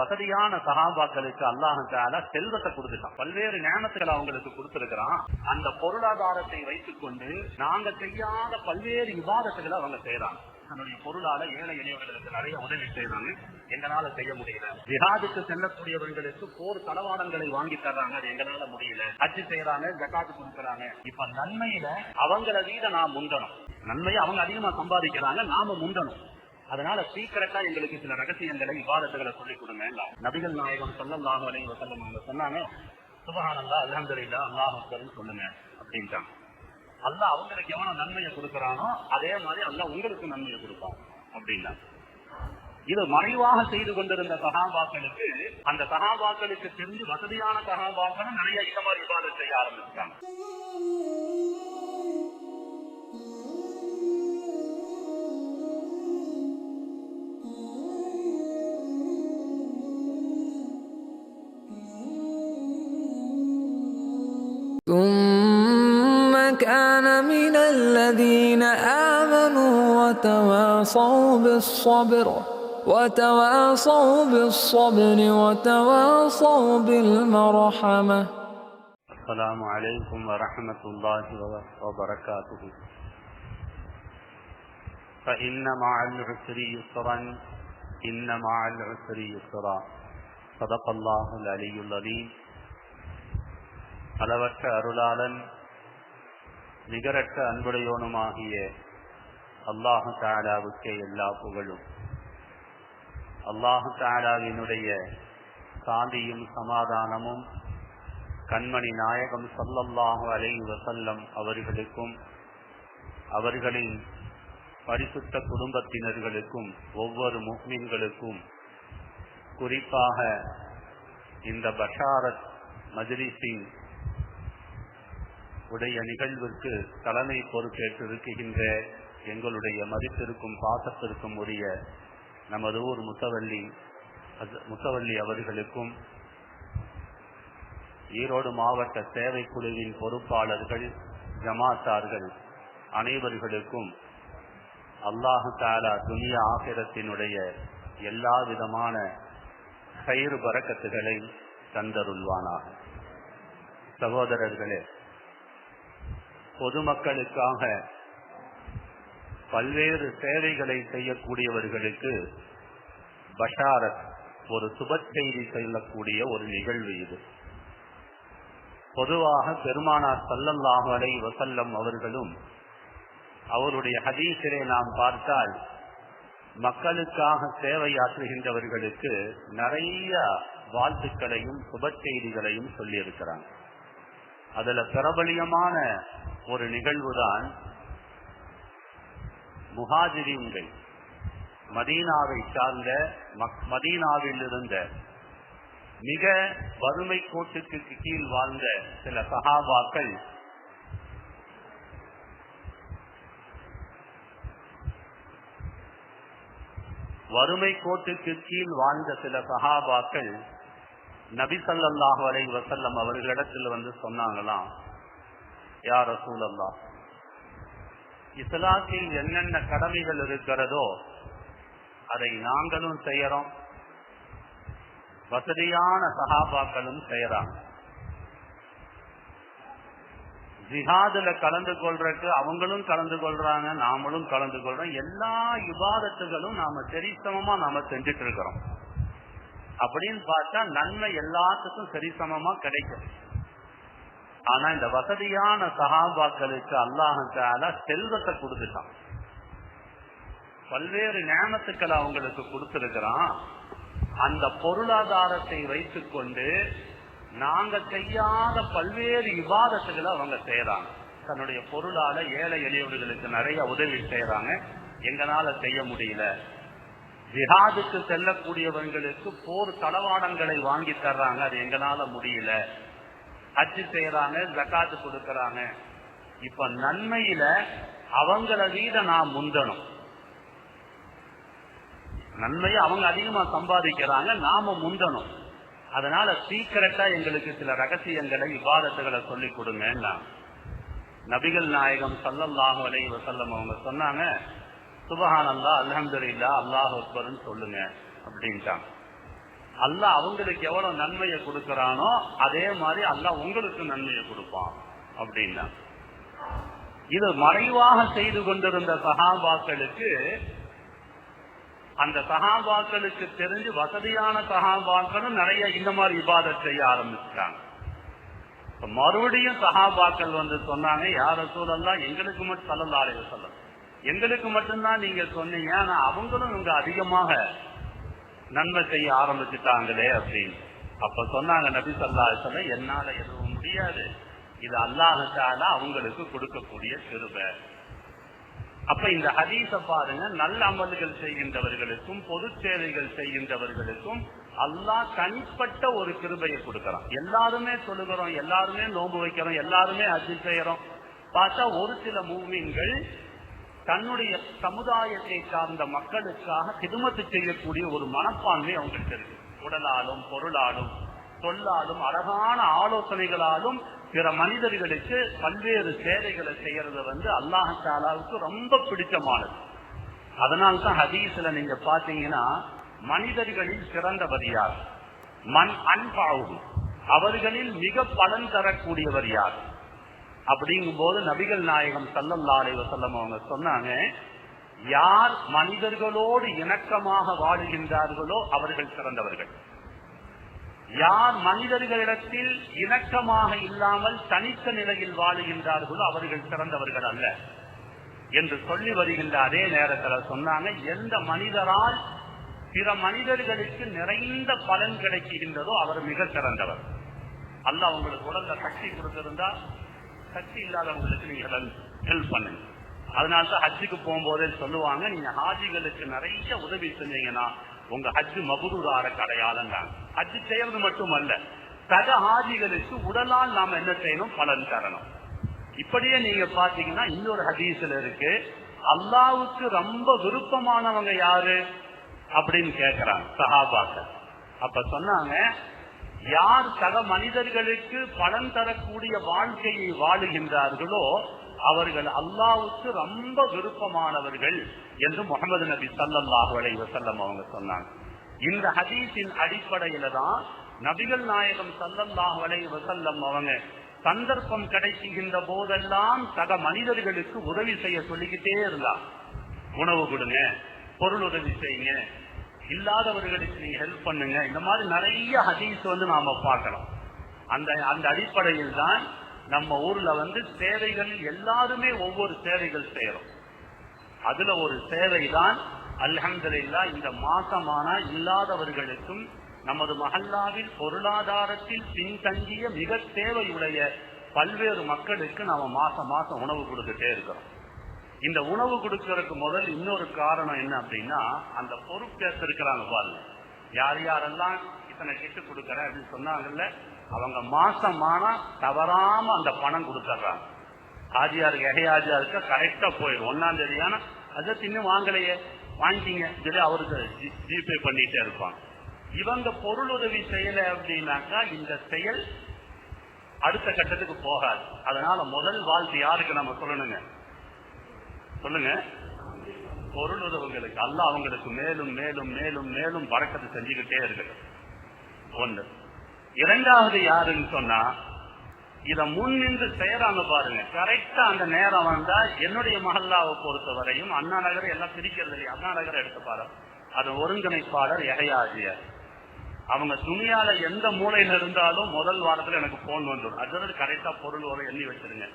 வசதியான சகாபாக்களுக்கு அல்லாஹால செல்வத்தை கொடுத்துட்டான். பல்வேறு ஞானத்துகளை அவங்களுக்கு கொடுத்திருக்கிறான். அந்த பொருளாதாரத்தை வைத்துக் கொண்டு நாங்க செய்யாத பல்வேறு விவாதத்துகளை அவங்க செய்யறாங்க தன்னுடைய பொருளால ஏழை எளியவர்களுக்கு நிறைய உதவி செய்யறாங்க எங்களால செய்ய முடியல. ஜிஹாதுக்கு செல்லக்கூடியவர்களுக்கு போர் தளவாடங்களை வாங்கி தர்றாங்க. அது எங்களால முடியல. அச்சு செய்யறாங்க ஜக்காத்து கொடுக்கறாங்க. இப்ப நன்மையில அவங்கள வீட நான் முந்தணும். நன்மையை அவங்க அதிகமா சம்பாதிக்கிறாங்க. நாம முந்தணும். அதனால சீக்கிரட்டா எங்களுக்கு சில ரகசியங்களை விவாதத்துகளை சொல்லிக் கொடுங்க நபிகள் நாயகம் சொல்லல்லாஹு அலைஹி வஸல்லம் அவங்க சொன்னாங்க சுபஹானல்லாஹ் அல்ஹம்துலில்லாஹ் அல்லாஹ் அக்பர்னு சொல்லுங்க அப்படின்ட்டாங்க. அல்லாஹ் அவங்களுக்கு எவன நன்மையை கொடுக்கறானோ அதே மாதிரி அல்லாஹ் உங்களுக்கு நன்மையை கொடுப்பான் அப்படின்னா இது மறைவாக செய்து கொண்டிருந்த சகாபாக்களுக்கு அந்த சகாபாக்களுக்கு தெரிஞ்சு வசதியான சகாபாக்களும் நிறைய இந்த மாதிரி விவாதம் செய்ய ஆரம்பிச்சிட்டாங்க. ثم كان من الذين آمنوا وتواصوا بالصبر وتواصوا بالصبر وتواصوا بالمرحمة. السلام عليكم ورحمة الله وبركاته. فإن مع العسر يسرا إن مع العسر يسرا. صدق الله العلي العظيم. அளவற்ற அருளாளன் நிகரற்ற அன்புடையோனுமாகிய அல்லாஹு தாலாவுக்கே எல்லா புகழும். அல்லாஹு தாலாவினுடைய சாந்தியும் சமாதானமும் கண்மணி நாயகம் சல்லல்லாஹு அலை வசல்லம் அவர்களுக்கும் அவர்களின் பரிசுத்த குடும்பத்தினர்களுக்கும் ஒவ்வொரு முஸ்லிம்களுக்கும் குறிப்பாக இந்த பஷாரத் மஜ்லிஸின் உடைய நிகழ்விற்கு தலைமை பொறுப்பேற்றிருக்கின்ற எங்களுடைய மதிப்பிற்கும் பாசத்திற்கும் உரிய நமது ஊர் முத்தவள்ளி முத்தவள்ளி அவர்களுக்கும் ஈரோடு மாவட்ட சேவை குழுவின் பொறுப்பாளர்கள் ஜமாத்தார்கள் அனைவர்களுக்கும் அல்லாஹு தாலா துனியா ஆசிரத்தினுடைய எல்லா விதமான கயிறு பறக்கத்துகளை தந்தருள்வானாக. சகோதரர்களே பொதுமக்களுக்காக பல்வேறு சேவைகளை செய்யக்கூடியவர்களுக்கு பஷாரத் ஒரு சுப செய்தி செல்லக்கூடிய ஒரு நிகழ்வு இது. பொதுவாக பெருமானார் சல்லல்லாஹு அலை வசல்லம் அவர்களும் அவருடைய ஹதீசரை நாம் பார்த்தால் மக்களுக்காக சேவையாற்றுகின்றவர்களுக்கு நிறைய வாழ்த்துக்களையும் சுப செய்திகளையும் சொல்லியிருக்கிறாங்க. அதுல பிரபலியமான ஒரு நிகழ்வுதான் முஹாஜிரின்கள். மதீனாவை சார்ந்த மதீனாவில் இருந்த மிக வறுமை கோட்டுக்கு கீழ் வாழ்ந்த சில சகாபாக்கள் வறுமை கோட்டுக்கு கீழ் வாழ்ந்த சில சகாபாக்கள் நபிசல்லாஹ் அலை வசல்லம் அவர்களிடத்தில் வந்து சொன்னாங்களாம் யார் ரசூலல்லா இஸ்லாத்தில் என்னென்ன கடமைகள் இருக்கிறதோ அதை நாங்களும் செய்யறோம். வசதியான சகாபாக்களும் செய்யறாங்க. ஜிஹாதுல கலந்து கொள்றதுக்கு அவங்களும் கலந்து கொள்றாங்க நாமளும் கலந்து கொள்றோம். எல்லா விவாதத்துகளும் நாம சரிசமமா நாம செஞ்சுட்டு இருக்கிறோம். அப்படின்னு பார்த்தா நன்மை எல்லாத்துக்கும் சரிசமமா கிடைக்கும். ஆனா இந்த வசதியான சகாபாக்களுக்கு அல்லாஹால செல்வத்தை கொடுத்துட்டான். பல்வேறு ஞானத்துக்களை அவங்களுக்கு கொடுத்திருக்கிறான். அந்த பொருளாதாரத்தை வைத்துக் கொண்டு நாங்க செய்யாத பல்வேறு விவாதத்துகளை அவங்க செய்யறாங்க தன்னுடைய பொருளால ஏழை எளியவர்களுக்கு நிறைய உதவி செய்யறாங்க எங்களால செய்ய முடியல. ஜிஹாதுக்கு செல்லக்கூடியவர்களுக்கு போர் தளவாடங்களை வாங்கி தர்றாங்க. அது எங்களால முடியல. ஹஜ்ஜு செய்யறாங்க ஜக்காத்து கொடுக்கறாங்க. இப்ப நன்மையில அவங்கள வீட நான் முந்தணும். நன்மையை அவங்க அதிகமா சம்பாதிக்கிறாங்க நாம முந்தணும். அதனால சீக்கிரட்டா எங்களுக்கு சில ரகசியங்களை விவாதத்துகளை சொல்லி கொடுங்க நபிகள் நாயகம் சல்லல்லாஹு அலைஹி வசல்லம் அவங்க சொன்னாங்க சுபஹானந்தா அலமது இல்லா அல்லாஹ் அக்பர்னு சொல்லுங்க அப்படின்ட்டாங்க. அல்ல அவங்களுக்கு எவ்வளவு நன்மையை கொடுக்கறானோ அதே மாதிரி அல்லாஹ் உங்களுக்கு நன்மையை கொடுப்பான் அப்படின்னா. இது மறைவாக செய்து கொண்டிருந்த சகாபாக்களுக்கு அந்த சகாபாக்களுக்கு தெரிஞ்சு வசதியான சகாபாக்களும் நிறைய இந்த மாதிரி விவாத செய்ய ஆரம்பிச்சிட்டாங்க. மறுபடியும் சகாபாக்கள் வந்து சொன்னாங்க யார சூழல்லாம் எங்களுக்கு மட்டும் சொல்லலாலே சொல்ல எங்களுக்கு மட்டும்தான் நீங்க சொன்னீங்க ஆனா அவங்களும் இங்க அதிகமாக நன்மை செய்ய ஆரம்பிச்சுட்டாங்களே அப்படின்னு. அப்ப சொன்னாங்க நபி ஸல்லல்லாஹு சொல்ல என்னால எதுவும் முடியாது. இது அல்லாஹால அவங்களுக்கு கொடுக்கக்கூடிய கிருபை. அப்ப இந்த ஹதீஸ பாருங்க நல்ல அமல்கள் செய்கின்றவர்களுக்கும் பொது சேவைகள் செய்கின்றவர்களுக்கும் அல்லாஹ் தனிப்பட்ட ஒரு கிருபையை கொடுக்கறான். எல்லாருமே சொல்லுகிறோம் எல்லாருமே நோம்பு வைக்கிறோம் எல்லாருமே அஜி செய்யறோம். பார்த்தா ஒரு சில மூவின்கள் தன்னுடைய சமுதாயத்தை சார்ந்த மக்களுக்காக கிதுமத்து செய்யக்கூடிய ஒரு மனப்பான்மை அவங்களுக்கு இருக்கு. உடலாலும் பொருளாலும் சொல்லாலும் அழகான ஆலோசனைகளாலும் பிற மனிதர்களுக்கு பல்வேறு சேவைகளை செய்யறது வந்து அல்லாஹாலாவுக்கு ரொம்ப பிடிச்சமானது அதனால்தான் ஹதீஸ்ல நீங்க பாத்தீங்கன்னா மனிதர்களில் சிறந்தவர் யார்? மண் அன்பாவும் அவர்களில் மிக பலன் தரக்கூடியவர் யார்? அப்படிங்கும் போது நபிகள் நாயகம் சல்லல்லா அலைஹி அவங்க சொன்னாங்க யார் மனிதர்களோடு இணக்கமாக வாழுகின்றார்களோ அவர்கள் சிறந்தவர்கள். யார் மனிதர்களிடத்தில் இணக்கமாக இல்லாமல் தனித்த நிலையில் வாழுகின்றார்களோ அவர்கள் சிறந்தவர்கள் அல்ல. என்று சொல்லி வருகின்ற அதே நேரத்தில் சொன்னாங்க எந்த மனிதரால் பிற மனிதர்களுக்கு நிறைந்த பலன் கிடைக்கின்றதோ அவர் மிக சிறந்தவர். அல்ல அவங்களுக்கு உடல்ல சக்தி கொடுத்திருந்தா சக்தி இல்லாதவங்களுக்கு நீங்கள் ஹெல்ப் பண்ணுங்க. அதனால தான் ஹஜ்ஜுக்கு போகும்போதே சொல்லுவாங்க நீங்க ஹாஜிகளுக்கு நிறைய உதவி செஞ்சீங்கன்னா உங்க ஹஜ்ஜு மபுரூரார கடையாளங்க தான். ஹஜ்ஜு செய்யறது மட்டுமல்ல சக ஹாஜிகளுக்கு உடலால் நாம என்ன செய்யணும்? பலன் தரணும். இப்படியே நீங்க பாத்தீங்கன்னா இன்னொரு ஹதீஸ்ல இருக்கு அல்லாவுக்கு ரொம்ப விருப்பமானவங்க யாரு? அப்படின்னு கேக்குறாங்க சஹாபாக்கள். அப்ப சொன்னாங்க யார் சக மனிதர்களுக்கு பலன் தரக்கூடிய வாழ்க்கையை வாழுகின்றார்களோ அவர்கள் அல்லாவுக்கு ரொம்ப விருப்பமானவர்கள் என்று முகமது நபி சல்லாஹு அலைவசல்லம் அவங்க சொன்னாங்க. இந்த ஹதீஸின் அடிப்படையில தான் நபிகள் நாயகம் சல்லல்லாஹு அலைவசல்லம் அவங்க சந்தர்ப்பம் கிடைக்குகின்ற போதெல்லாம் சக மனிதர்களுக்கு உதவி செய்ய சொல்லிக்கிட்டே இருந்தார் உணவு கொடுங்க பொருள் உதவி செய்யுங்க இல்லாதவர்களுக்கு நீங்க ஹெல்ப் பண்ணுங்க. இந்த மாதிரி நிறைய ஹதீஸ் வந்து நாம பார்க்கலாம். அந்த அந்த அடிப்படையில் தான் நம்ம ஊர்ல வந்து சேவைகள் எல்லாருமே ஒவ்வொரு சேவைகள் செய்யறோம். அதுல ஒரு சேவை தான் அல்ஹம்துல்லா இந்த மாசமான இல்லாதவர்களுக்கும் நமது மஹல்லாவில் பொருளாதாரத்தில் பின்தங்கிய மிக தேவையுடைய பல்வேறு மக்களுக்கு நாம மாசம் மாசம் உணவு கொடுத்துட்டே இருக்கிறோம். இந்த உணவு கொடுக்கறதுக்கு முதல் இன்னொரு காரணம் என்ன அப்படின்னா அந்த பொறுப்பேற்று இருக்கிறாங்க பாருங்க யார் யாரெல்லாம் இத்தனை கிட்டு கொடுக்கறேன் அப்படின்னு சொன்னாங்கல்ல அவங்க மாசமானா தவறாம அந்த பணம் கொடுத்துட்றாங்க. ஆஜியாருக்கு எகையாஜியாருக்கு கரெக்டா போயிடும். ஒன்னாம் தேதி ஆனா அதை இன்னும் வாங்கலையே. வாங்கிக்கிங்க சொல்லி அவருக்கு ஜி- ஜிபே பண்ணிட்டே இருப்பாங்க. இவங்க பொருள் உதவி செய்யல அப்படின்னாக்கா இந்த செயல் அடுத்த கட்டத்துக்கு போகாது. அதனால முதல் வாழ்த்து யாருக்கு நம்ம சொல்லணுங்க? சொல்லுங்க. பொருள் உதவுங்களுக்கு அல்ல அவங்களுக்கு மேலும் மேலும் மேலும் மேலும் பறக்கத்தை செஞ்சுக்கிட்டே இருக்குது. ஒன்று இரண்டாவது யாருன்னு சொன்னா இத முன் நின்று செய்யறாங்க பாருங்க. கரெக்டா அந்த நேரம் வந்தா என்னுடைய மகல்லாவை பொறுத்தவரையும் அண்ணா நகர் எல்லாம் பிரிக்கிறது இல்லையா? அண்ணா நகர் எடுத்து பாரு. அது ஒருங்கிணைப்பாளர் எகையாசியர் அவங்க துணியால எந்த மூலையில இருந்தாலும் முதல் வாரத்துல எனக்கு போன் வந்துடும். அது கரெக்டா பொருள் வரும் எண்ணி வச்சிருங்க.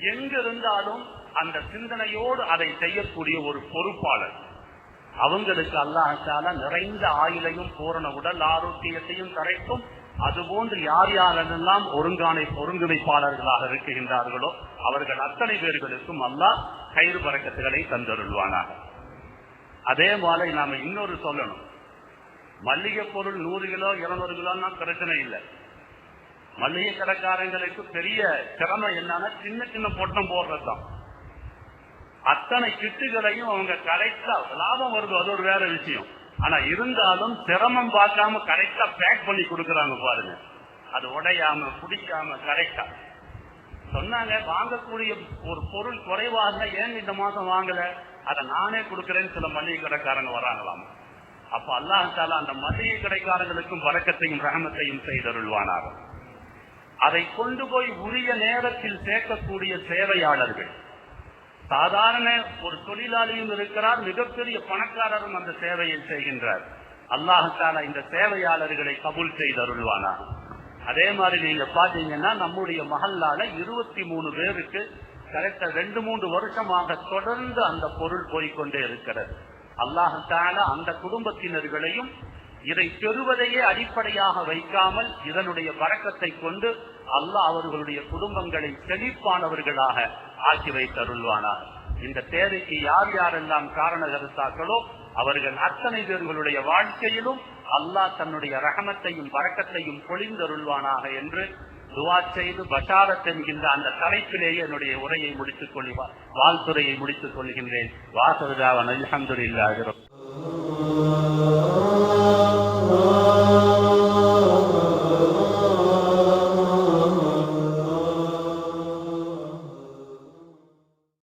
எங்க இருந்தாலும் அந்த சிந்தனையோடு அதை செய்யக்கூடிய ஒரு பொறுப்பாளர். அவங்களுக்கு அல்லாஹால நிறைந்த ஆயுளையும் பூரண உடல் ஆரோக்கியத்தையும் தரைக்கும் அதுபோன்று யார் யாரெல்லாம் ஒருங்கானை ஒருங்கிணைப்பாளர்களாக இருக்குகின்றார்களோ அவர்கள் அத்தனை பேர்களுக்கும் அல்லாஹ் கயிறு பறக்கத்துகளை தந்தருள்வானாக. அதே மாதிரி நாம இன்னொரு சொல்லணும். மல்லிகை பொருள் நூறு கிலோ இருநூறு கிலோன்னா பிரச்சனை இல்லை. மளிகை கடைக்காரங்களுக்கு பெரிய திறமை என்னன்னா சின்ன சின்ன பொட்டம் போடுறதுதான். அத்தனை கிட்டுகளையும் அவங்க கரெக்டா லாபம் வருது அது ஒரு வேற விஷயம். ஆனா இருந்தாலும் சிரமம் பார்க்காம கரெக்டா பேக் பண்ணி கொடுக்கறாங்க பாருங்க. அது உடையாம பிடிக்காம கரெக்டா சொன்னாங்க வாங்கக்கூடிய ஒரு பொருள் குறைவாக ஏன் இந்த மாசம் வாங்கல? அதை நானே கொடுக்கறேன்னு சில மளிகை கடைக்காரங்க வராங்களாம். அப்ப அல்லாஹால அந்த மளிகை கடைக்காரங்களுக்கும் வழக்கத்தையும் ரகமத்தையும் செய்தருள்வானாக. அதை கொண்டு போய் உரிய நேரத்தில் சேர்க்கக்கூடிய சேவையாளர்கள். சாதாரண ஒரு தொழிலாளியும் இருக்கிறார் மிகப்பெரிய பணக்காரரும் அந்த சேவையை செய்கின்றார். அல்லாஹால இந்த சேவையாளர்களை கபூல் செய்தருள்வானா? அதே மாதிரி நீங்க பாத்தீங்கன்னா நம்முடைய மகல்லால இருபத்தி மூணு பேருக்கு கரெக்டா ரெண்டு மூன்று வருஷமாக தொடர்ந்து அந்த பொருள் போய்கொண்டே இருக்கிறது. அல்லாஹால அந்த குடும்பத்தினர்களையும் இதை பெறுவதையே அடிப்படையாக வைக்காமல் இதனுடைய பழக்கத்தை கொண்டு அல்லாஹ் அவர்களுடைய குடும்பங்களை செழிப்பானவர்களாக ஆக்கி வைத்தருள்வானார் இந்த தேவைக்கு யார் யாரெல்லாம் காரண கருத்தாக்களோ அவர்கள் அத்தனை பேர்களுடைய வாழ்க்கையிலும் அல்லாஹ் தன்னுடைய ரகமத்தையும் பறக்கத்தையும் பொழிந்தருள்வானாக என்று துவா செய்து பஷாரத் என்கின்ற அந்த தலைப்பிலேயே என்னுடைய உரையை முடித்துக் கொள்வார் வாழ்த்துறையை முடித்துக் கொள்கின்றேன். வாசருதாவன் அல்ஹம்துலில்லாஹி